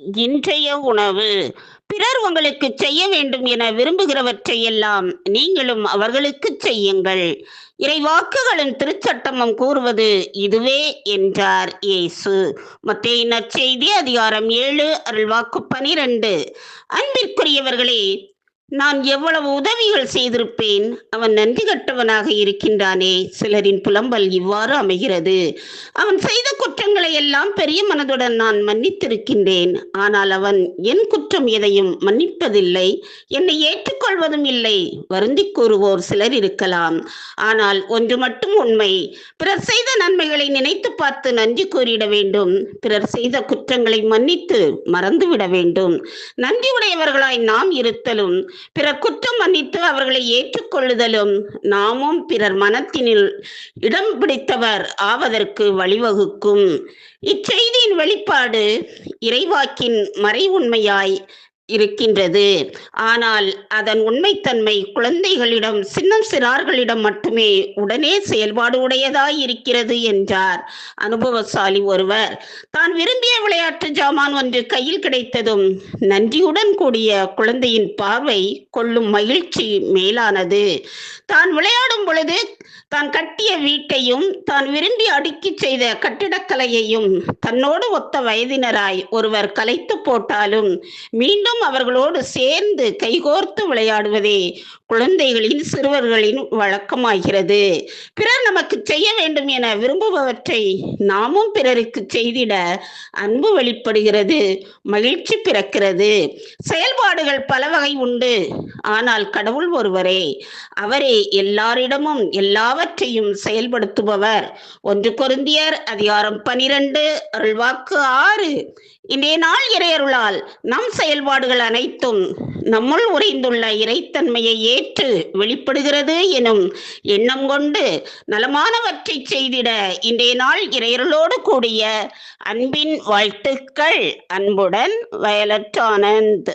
இன்றைய உணவு. பிறர் உங்களுக்கு செய்ய வேண்டும் என விரும்புகிறவற்றையெல்லாம் நீங்களும் அவர்களுக்கு செய்யுங்கள். இறைவாக்குகளும் திருச்சட்டமும் கூறுவது இதுவே என்றார் இயேசு. மத்தேயு நற்செய்தி அதிகாரம் ஏழு அருள்வாக்கு பனிரெண்டு. அன்பிற்குரியவர்களே நான் எவ்வளவு உதவிகள் செய்திருப்பேன்? அவன் நன்றி கட்டவனாக இருக்கின்றானே. சிலரின் புலம்பல் இவ்வாறு அமைகிறது. அவன் செய்த குற்றங்களை எல்லாம் பெரிய மனதுடன் நான் மன்னித்திருக்கின்றேன். ஆனால் அவன் என் குற்றம் எதையும் மன்னிப்பதில்லை. என்னை ஏற்றுக்கொள்வதும் இல்லை. வருந்தி கூறுவோர் சிலர் இருக்கலாம். ஆனால் ஒன்று மட்டும் உண்மை. பிறர் செய்த நன்மைகளை நினைத்து பார்த்து நன்றி கூறிட வேண்டும். பிறர் செய்த குற்றங்களை மன்னித்து மறந்துவிட வேண்டும். நன்றி உடையவர்களாய் நாம் இருத்தலும். பிறர் குற்றம் மன்னித்து அவர்களை ஏற்றுக்கொள்ளுதலும் நாமும் பிறர் மனத்தினில் இடம் பிடித்தவர் ஆவதற்கு வழிவகுக்கும். இச்செய்தியின் வெளிப்பாடு இறைவாக்கின் மறை உண்மையாய் இருக்கின்றது. ஆனால் அதன் உண்மைத்தன்மை குழந்தைகளிடம் சின்னம் சிறார்களிடம் மட்டுமே உடனே செயல்பாடு உடையதாய் இருக்கிறது என்றார் அனுபவசாலி ஒருவர். தான் விரும்பிய விளையாட்டு ஜாமான் ஒன்று கையில் கிடைத்ததும் நன்றியுடன் கூடிய குழந்தையின் பார்வை கொள்ளும் மகிழ்ச்சி மேலானது. தான் விளையாடும் பொழுது தான் கட்டிய வீட்டையும் தான் விரும்பி அடுக்கி செய்த கட்டிடக்கலையையும் தன்னோடு ஒத்த வயதினராய் ஒருவர் கலைத்து போட்டாலும் மீண்டும் அவர்களோடு சேர்ந்து கைகோர்த்து விளையாடுவதே குழந்தைகளின் சிறுவர்களின் வழக்கமாகிறது. பிறர் நமக்கு செய்ய வேண்டும் என விரும்புபவற்றை நாமும் பிறருக்கு செய்திட அன்பு வெளிப்படுகிறது மகிழ்ச்சி பிறக்கிறது. செயல்பாடுகள் பல வகை உண்டு. ஆனால் கடவுள் ஒருவரே அவரே எல்லாரிடமும் எல்லாவற்றையும் செயல்படுத்துபவர். ஒன்று கொருந்தியர் அதிகாரம் பனிரெண்டு அருள்வாக்கு ஆறு. இன்றைய நாள் இறையருளால் நம் செயல்பாடுகள் அனைத்தும் நம்முள் உறைந்துள்ள இறைத்தன்மையை ஏற்று வெளிப்படுகிறது எனும் எண்ணம் கொண்டு நலமானவற்றை செய்திட இன்றைய நாள் இறையருளோடு கூடிய அன்பின் வாழ்த்துக்கள். அன்புடன் வயலட் ஆனந்த்.